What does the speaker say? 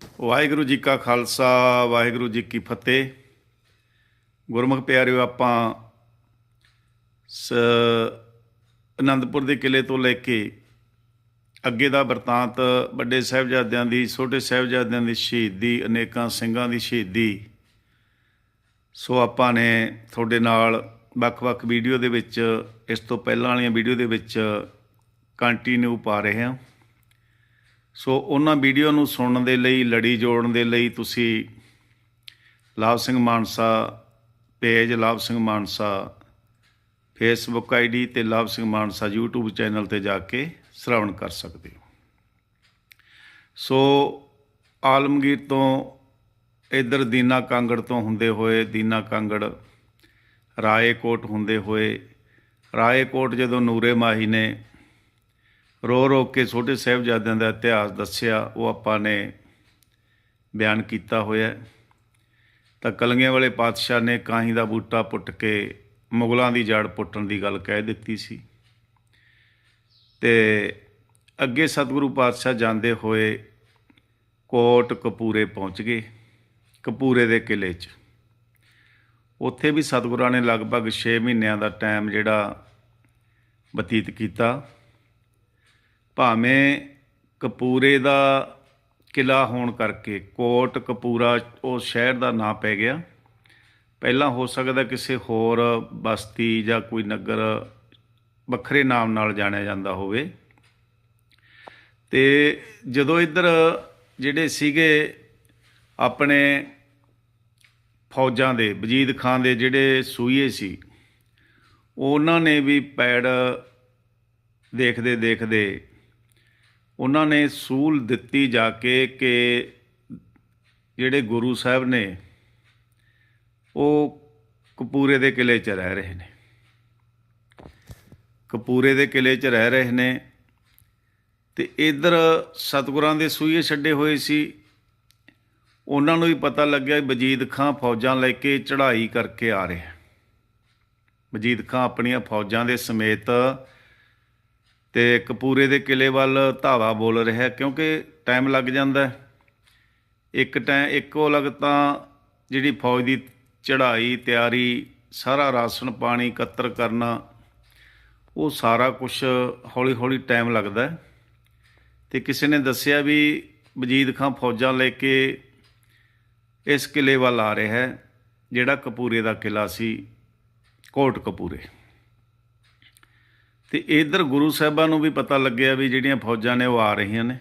ਵਾਹਿਗੁਰੂ ਜੀ ਕਾ ਖਾਲਸਾ, ਵਾਹਿਗੁਰੂ ਜੀ ਕੀ ਫਤਿਹ। ਗੁਰਮੁਖ ਪਿਆਰਿਓ, ਆਪਾਂ ਸ ਆਨੰਦਪੁਰ ਦੇ ਕਿਲੇ ਤੋਂ ਲੈ ਕੇ ਅੱਗੇ ਦਾ ਵਰਤਾਂਤ ਵੱਡੇ ਸਾਹਿਬਜ਼ਾਦਿਆਂ ਦੀ, ਛੋਟੇ ਸਾਹਿਬਜ਼ਾਦਿਆਂ ਦੀ ਸ਼ਹੀਦੀ, ਅਨੇਕਾਂ ਸਿੰਘਾਂ ਦੀ ਸ਼ਹੀਦੀ, ਸੋ ਆਪਾਂ ਨੇ ਤੁਹਾਡੇ ਨਾਲ ਵੱਖ-ਵੱਖ ਵੀਡੀਓ ਦੇ ਵਿੱਚ, ਇਸ ਤੋਂ ਪਹਿਲਾਂ ਵਾਲੀਆਂ ਵੀਡੀਓ ਦੇ ਵਿੱਚ ਕੰਟੀਨਿਊ ਪਾ ਰਹੇ ਹਾਂ। ਸੋ ਉਹਨਾਂ ਵੀਡੀਓ ਨੂੰ ਸੁਣਨ ਦੇ ਲਈ, ਲੜੀ ਜੋੜਨ ਦੇ ਲਈ ਤੁਸੀਂ ਲਾਭ ਸਿੰਘ ਮਾਨਸਾ ਪੇਜ, ਲਾਭ ਸਿੰਘ ਮਾਨਸਾ ਫੇਸਬੁੱਕ ਆਈਡੀ ਤੇ ਲਾਭ ਸਿੰਘ ਮਾਨਸਾ YouTube ਚੈਨਲ ਤੇ ਜਾ ਕੇ ਸ਼੍ਰਵਣ ਕਰ ਸਕਦੇ ਹੋ। ਸੋ ਆਲਮਗੀਰ ਤੋਂ ਇਧਰ ਦੀਨਾ ਕਾਂਗੜ ਤੋਂ ਹੁੰਦੇ ਹੋਏ, ਦੀਨਾ ਕਾਂਗੜ, ਰਾਏਕੋਟ ਹੁੰਦੇ ਹੋਏ, ਰਾਏਕੋਟ ਜਦੋਂ ਨੂਰੇ ਮਾਹੀ ਨੇ ਰੋ ਰੋ ਕੇ ਛੋਟੇ ਸਾਹਿਬਜ਼ਾਦਿਆਂ ਦਾ ਇਤਿਹਾਸ ਦੱਸਿਆ, ਉਹ ਆਪਾਂ ਨੇ ਬਿਆਨ ਕੀਤਾ ਹੋਇਆ ਤਾਂ ਕਲੰਗੀਆਂ ਵਾਲੇ ਪਾਤਸ਼ਾਹ ਨੇ ਕਾਹੀ ਦਾ ਬੂਟਾ ਪੁੱਟ ਕੇ ਮੁਗਲਾਂ ਦੀ ਜੜ ਪੁੱਟਣ ਦੀ ਗੱਲ ਕਹਿ ਦਿੱਤੀ ਸੀ। ਤੇ ਅੱਗੇ ਸਤਿਗੁਰੂ ਪਾਤਸ਼ਾਹ ਜਾਂਦੇ ਹੋਏ ਕੋਟ ਕਪੂਰੇ ਪਹੁੰਚ ਗਏ, ਕਪੂਰੇ ਦੇ ਕਿਲੇ 'ਚ। ਉੱਥੇ ਵੀ ਸਤਿਗੁਰਾਂ ਨੇ ਲਗਭਗ 6 ਮਹੀਨਿਆਂ ਦਾ ਟਾਈਮ ਜਿਹੜਾ ਬਤੀਤ ਕੀਤਾ। ਭਾਵੇਂ ਕਪੂਰੇ ਦਾ ਕਿਲਾ ਹੋਣ ਕਰਕੇ ਕੋਟ ਕਪੂਰਾ ਉਹ ਸ਼ਹਿਰ ਦਾ ਨਾਂ ਪੈ ਗਿਆ, ਪਹਿਲਾਂ ਹੋ ਸਕਦਾ ਕਿਸੇ ਹੋਰ ਬਸਤੀ ਜਾਂ ਕੋਈ ਨਗਰ ਵੱਖਰੇ ਨਾਮ ਨਾਲ ਜਾਣਿਆ ਜਾਂਦਾ ਹੋਵੇ। ਤੇ ਜਦੋਂ ਇੱਧਰ ਜਿਹੜੇ ਸੀਗੇ ਆਪਣੇ ਫੌਜਾਂ ਦੇ, ਵਜੀਦ ਖਾਨ ਦੇ ਜਿਹੜੇ ਸੂਈਏ ਸੀ, ਉਹਨਾਂ ਨੇ ਵੀ ਪੈੜ ਦੇਖਦੇ ਦੇਖਦੇ ਉਹਨਾਂ ਨੇ ਸੂਲ ਦਿੱਤੀ ਜਾ ਕੇ ਕਿ ਜਿਹੜੇ ਗੁਰੂ ਸਾਹਿਬ ਨੇ, ਉਹ ਕਪੂਰੇ ਦੇ ਕਿਲੇ 'ਚ ਰਹਿ ਰਹੇ ਨੇ। ਕਪੂਰੇ ਦੇ ਕਿਲੇ 'ਚ ਰਹਿ ਰਹੇ ਨੇ ਤੇ ਇਧਰ ਸਤਿਗੁਰਾਂ ਦੇ ਸੂਈਏ ਛੱਡੇ ਹੋਏ ਸੀ। ਉਹਨਾਂ ਨੂੰ ਵੀ ਪਤਾ ਲੱਗਿਆ ਵੀ ਵਜੀਦ ਖਾਂ ਫੌਜਾਂ ਲੈ ਕੇ ਚੜ੍ਹਾਈ ਕਰਕੇ ਆ ਰਿਹਾ ਵਜੀਦ ਖਾਂ ਆਪਣੀਆਂ ਫੌਜਾਂ ਦੇ ਸਮੇਤ ਤੇ ਕਪੂਰੇ ਦੇ ਕਿਲੇ ਵੱਲ ਧਾਵਾ ਬੋਲ ਰਿਹਾ ਕਿਉਂਕਿ ਟਾਈਮ ਲੱਗ ਜਾਂਦਾ ਇੱਕ ਟਾਈਮ ਇੱਕੋ ਲਗ ਤਾਂ ਜਿਹੜੀ ਫੌਜ ਦੀ ਚੜ੍ਹਾਈ, ਤਿਆਰੀ, ਸਾਰਾ ਰਾਸ਼ਨ ਪਾਣੀ ਇਕੱਤਰ ਕਰਨਾ, ਉਹ ਸਾਰਾ ਕੁਝ ਹੌਲੀ ਹੌਲੀ ਟਾਈਮ ਲੱਗਦਾ ਹੈ। ਤੇ ਕਿਸੇ ਨੇ ਦੱਸਿਆ ਵੀ ਵਜੀਦ ਖਾਂ ਫੌਜਾਂ ਲੈ ਕੇ ਇਸ ਕਿਲੇ ਵੱਲ ਆ ਰਿਹਾ ਹੈ, ਜਿਹੜਾ ਕਪੂਰੇ ਦਾ ਕਿਲਾ ਸੀ, ਕੋਟ ਕਪੂਰੇ ਤੇ ਇਧਰ ਗੁਰੂ ਸਾਹਿਬਾਂ ਨੂੰ ਵੀ ਪਤਾ ਲੱਗਿਆ ਵੀ ਜਿਹੜੀਆਂ ਫੌਜਾਂ ਨੇ ਉਹ ਆ ਰਹੀਆਂ ਨੇ।